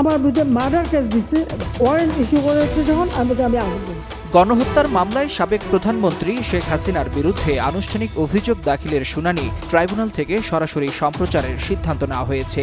আমার বিরুদ্ধে murder case দিচ্ছে ওয়ারেন্ট ইস্যু করেছে যখন আমি আমি আগুন। গণহত্যার মামলায় সাবেক প্রধানমন্ত্রী শেখ হাসিনার বিরুদ্ধে আনুষ্ঠানিক অভিযোগ দাখিলের শুনানি ট্রাইব্যুনাল থেকে সরাসরি সম্প্রচারের সিদ্ধান্ত নেওয়া হয়েছে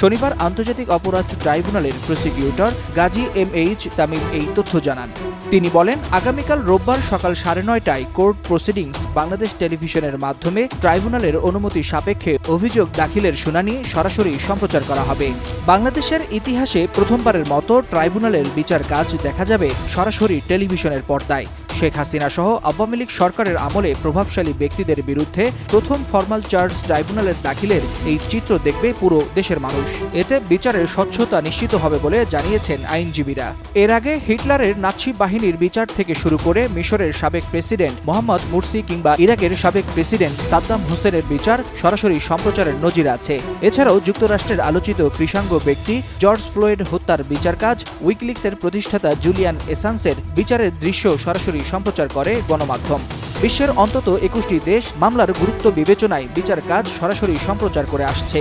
শনিবার আন্তর্জাতিক অপরাধ ট্রাইব্যুনালের prosecutor Gazi M H Tamim এই তথ্য জানান। তিনি বলেন, আগামীকাল রোববার সকাল সাড়ে নয়টায় কোর্ট প্রসিডিংস বাংলাদেশ টেলিভিশনের মাধ্যমে ট্রাইব্যুনালের অনুমতি সাপেক্ষে অভিযোগ দাখিলের শুনানি সরাসরি সম্প্রচার করা হবে। বাংলাদেশের ইতিহাসে প্রথমবারের মতো ট্রাইব্যুনালের বিচার কাজ দেখা যাবে সরাসরি টেলিভিশনের পর্দায়। শেখ হাসিনা সহ আওয়ামী লীগ সরকারের আমলে প্রভাবশালী ব্যক্তিদের বিরুদ্ধে প্রথম ফরমাল চার্জ ট্রাইব্যুনালের দাখিলের এই চিত্র দেখবে পুরো দেশের মানুষ। এতে বিচারের স্বচ্ছতা নিশ্চিত হবে বলে জানিয়েছেন আইনজীবীরা। এর আগে হিটলারের নাৎসি বাহিনীর বিচার থেকে শুরু করে মিশরের সাবেক প্রেসিডেন্ট মোহাম্মদ মুরসি কিংবা ইরাকের সাবেক প্রেসিডেন্ট সাদ্দাম হোসেনের বিচার সরাসরি সম্প্রচারের নজির আছে। এছাড়াও যুক্তরাষ্ট্রের আলোচিত কৃষাঙ্গ ব্যক্তি জর্জ ফ্লোয়েড হত্যার বিচার কাজ উইকলিক্সের প্রতিষ্ঠাতা জুলিয়ান এসান্সের বিচারের দৃশ্য সরাসরি সম্প্রচার করে গণমাধ্যম। বিশ্বের অন্তত একুশটি দেশ মামলার গুরুত্ব বিবেচনায় বিচার কাজ সরাসরি সম্প্রচার করে আসছে।